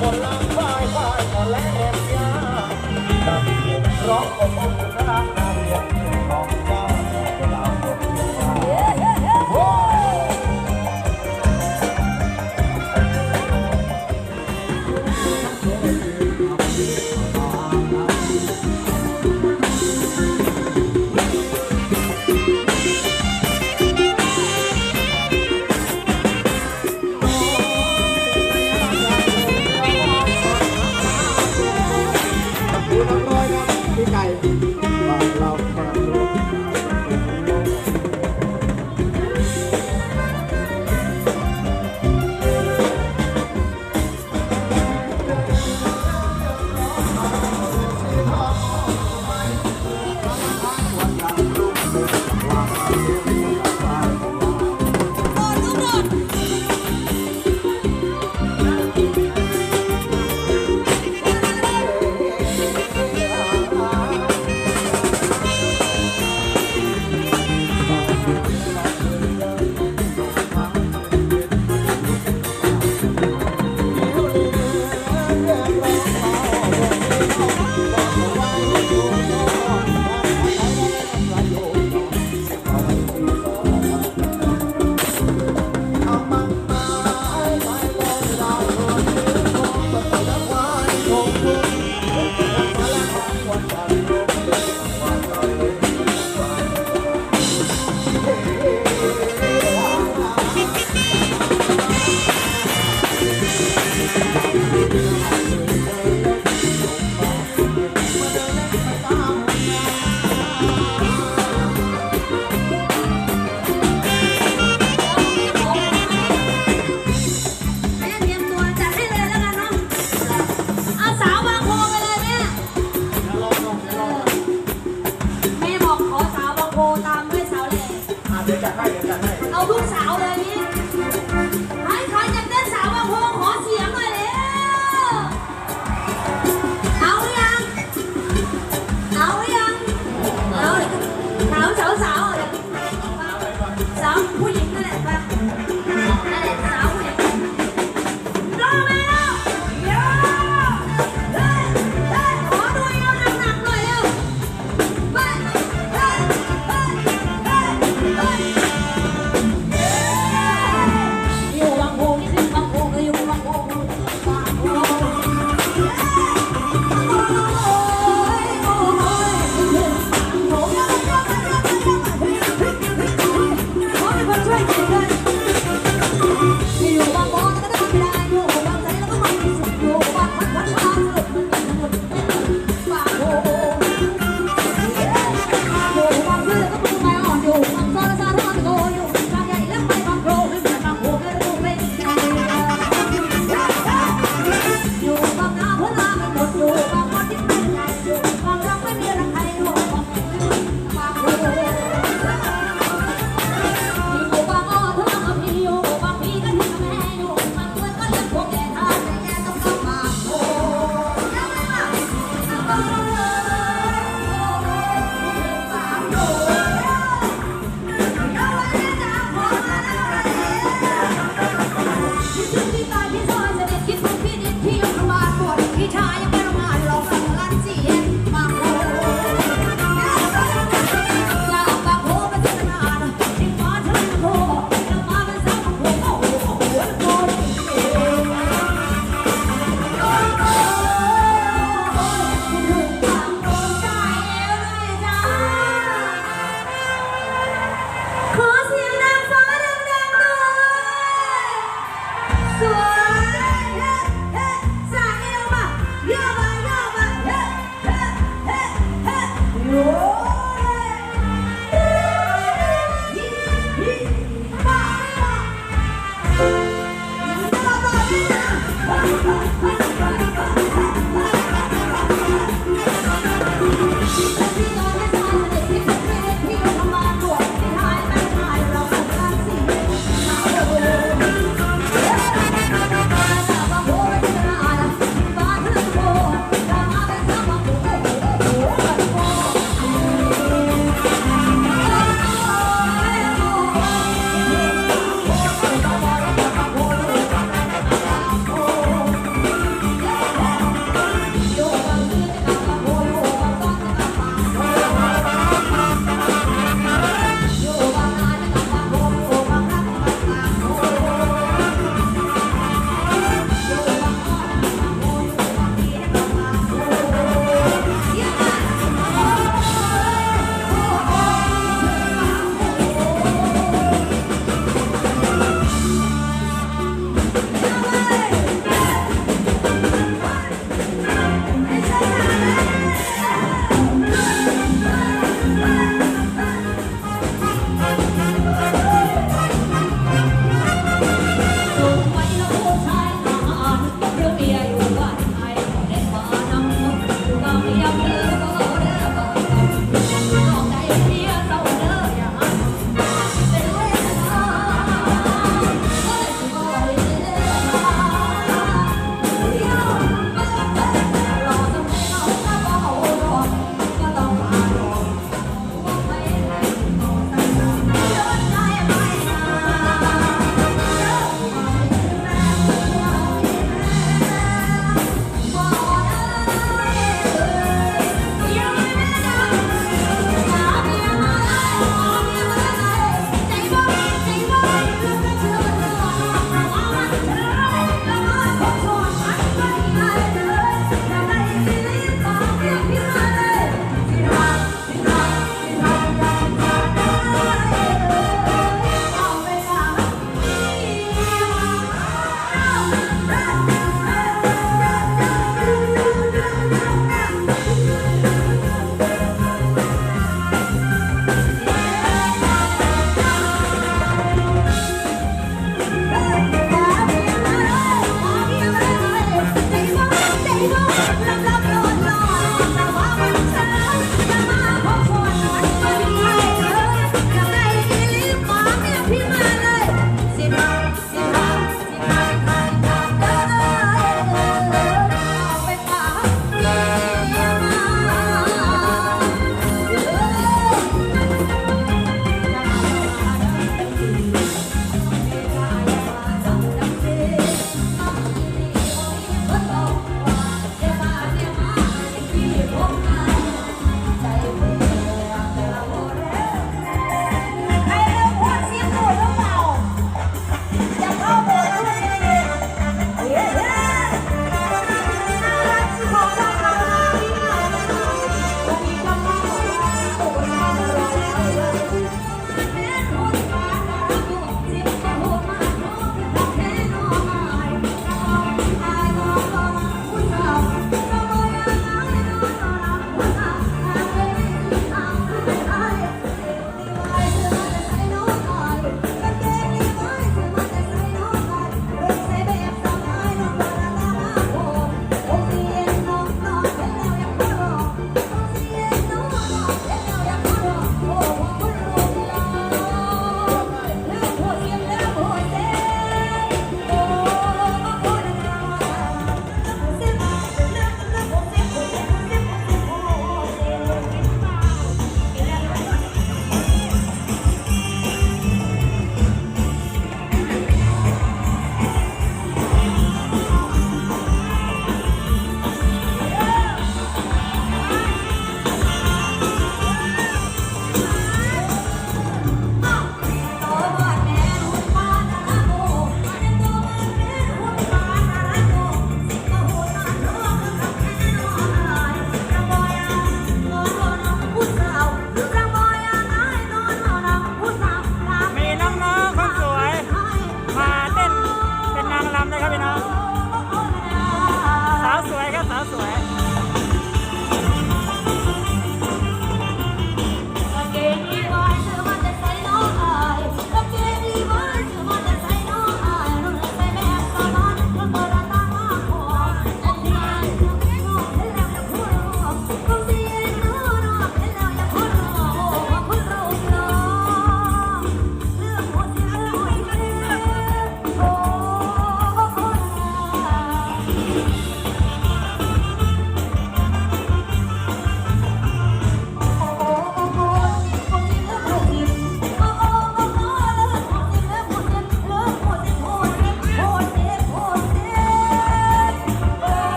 คนลัฝ่าไฝ่ายคนละแอบยาตัดเสียงร้องมา Amen.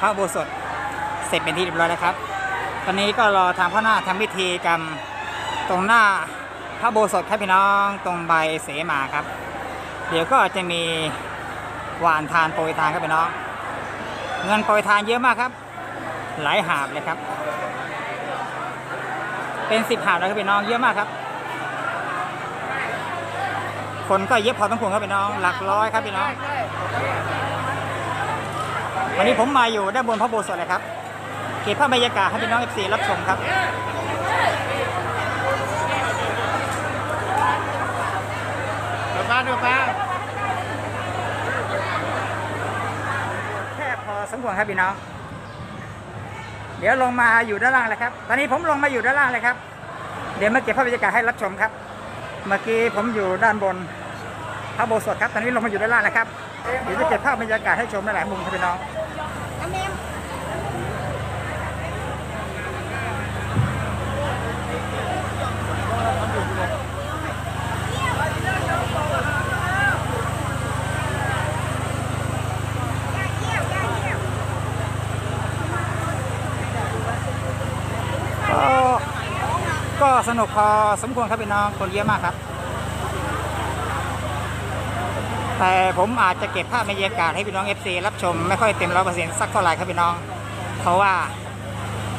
พระโบสถเสร็จเป็นที่เรียบร้อยแล้วครับ ตอนนี้ก็รอทางพ่อหน้าทำพิธีกรรมตรงหน้าพระโบสถครับพี่น้องตรงใบเสมาครับ เดี๋ยวก็จะมีหวานทานโปรยทานครับพี่น้อง เงินโปรยทานเยอะมากครับ หลายหาบเลยครับ เป็นสิบหาบแล้วครับพี่น้องเยอะมากครับ คนก็เยอะพอต้องควรครับพี่น้อง หลักร้อยครับพี่น้อง วันนี้ผมมาอยู่ด้านบนพระโบสถเลยครับ เก็บภาพบรรยากาศให้พี่น้องเอฟซีรับชมครับเดี๋ยวมาเดี๋ยวมาแค่พอสมควรครับพี่น้อง เดี๋ยวลงมาอยู่ด้านล่างเลยครับ ตอนนี้ผมลงมาอยู่ด้านล่างเลยครับ เดี๋ยวมาเก็บภาพบรรยากาศให้รับชมครับ เมื่อกี้ผมอยู่ด้านบนพระโบสถครับ ตอนนี้ลงมาอยู่ด้านล่างแล้วครับเดี๋ยวจะเก็บภาพบรรยากาศให้ชมหลายๆมุมครับพี่น้อง ก็ก็ สนุกพอสมควรครับพี่น้องคนเยอะมากครับ แต่ผมอาจจะเก็บภาพบรรยากาศให้พี่น้อง FC รับชมไม่ค่อยเต็มร้อยเปอร์เซ็นต์สักเท่าไหร่ครับพี่น้อง เพราะว่า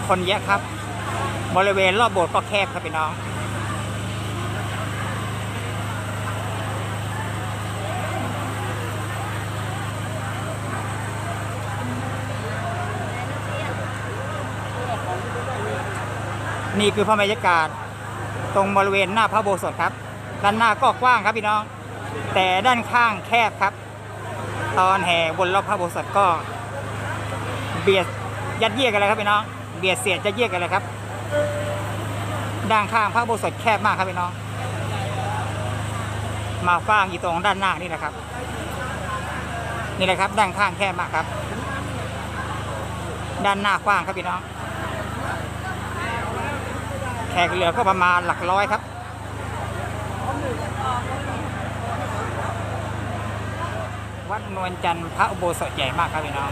คนเยอะครับ บริเวณรอบโบสถ์ก็แคบครับพี่น้องนี่คือภาพบรรยากาศ ตรงบริเวณหน้าพระโบสถครับ ด้านหน้าก็กว้างครับพี่น้อง แต่ด้านข้างแคบครับ ตอนแห่บนรอบพระโบสถก็ เบียดยัดเยียดกันเลยครับพี่น้อง เบียดเสียดยัดเยียดกันเลยครับ ด้านข้างพระโบสถแคบมากครับพี่น้อง มาฟ้างอยู่ตรงด้านหน้านี่แหละครับ นี่แหละครับ ด้านข้างแคบมากครับ ด้านหน้ากว้างครับพี่น้อง แขกเหลือก็ประมาณหลักร้อยครับ วัดนวลจันทร์พระอุโบสถใหญ่มากครับพี่น้อง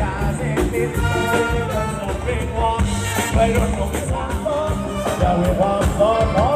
สูบยาเส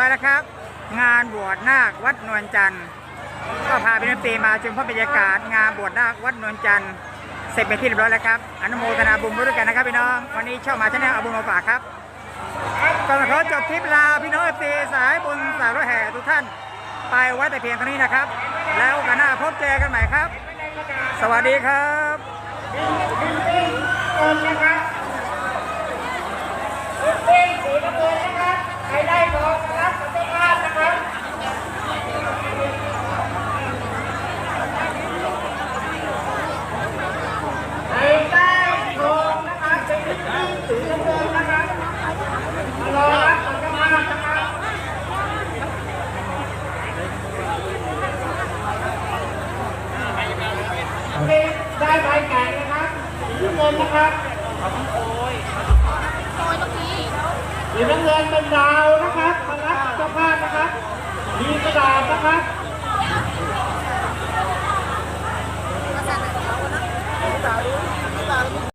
รียบร้อยแล้วครับ งานบวชนาควัดนวลจันทร์ก็พาพี่น้องตีมาชมภาพบรรยากาศงานบวชนาควัดนวลจันทร์เสร็จเป็นที่เรียบร้อยแล้วครับอนุโมทนาบุญด้วยกันนะครับพี่น้องวันนี้ช่องมาชาแนลเอาบุญมาฝากครับก่อนขอจบคลิปลาพี่น้องตีสายบุญสายรถแห่ทุกท่าน ไปไว้แต่เพียงเท่านี้นะครับ แล้วกันหน้าพบเจอกันใหม่ครับ สวัสดีครับไ